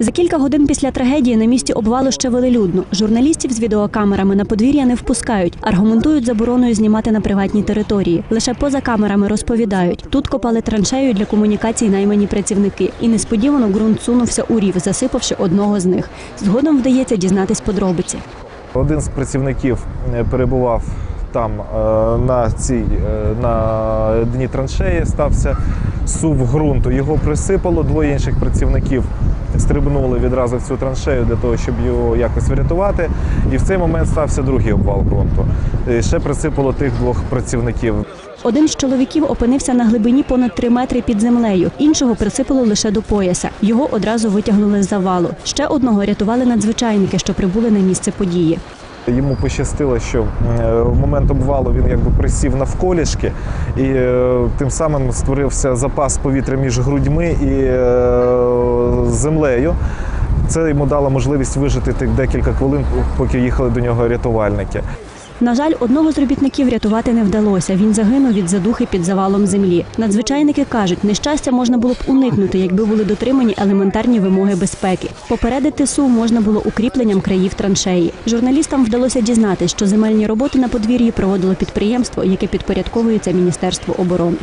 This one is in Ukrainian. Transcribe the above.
За кілька годин після трагедії на місці обвалу ще велелюдно. Журналістів з відеокамерами на подвір'я не впускають, аргументують забороною знімати на приватній території. Лише поза камерами розповідають. Тут копали траншею для комунікацій наймані працівники, і несподівано ґрунт сунувся у рів, засипавши одного з них. Згодом вдається дізнатись подробиці. Один з працівників е, перебував там е, на цій е, на дні траншеї, стався сув ґрунту. Його присипало. Двоє інших працівників стрибнули відразу в цю траншею для того, щоб його якось врятувати. І в цей момент стався другий обвал ґрунту. І ще присипало тих двох працівників. Один з чоловіків опинився на глибині понад три метри під землею. Іншого присипало лише до пояса. Його одразу витягнули з завалу. Ще одного рятували надзвичайники, що прибули на місце події. Йому пощастило, що е, в момент обвалу він якби присів навколішки, і е, тим самим створився запас повітря між грудьми і е, землею. Це йому дало можливість вижити тих декілька хвилин, поки їхали до нього рятувальники. На жаль, одного з робітників рятувати не вдалося. Він загинув від задухи під завалом землі. Надзвичайники кажуть, нещастя можна було б уникнути, якби були дотримані елементарні вимоги безпеки. Попередити су можна було укріпленням країв траншеї. Журналістам вдалося дізнатися, що земельні роботи на подвір'ї проводило підприємство, яке підпорядковується Міністерству оборони.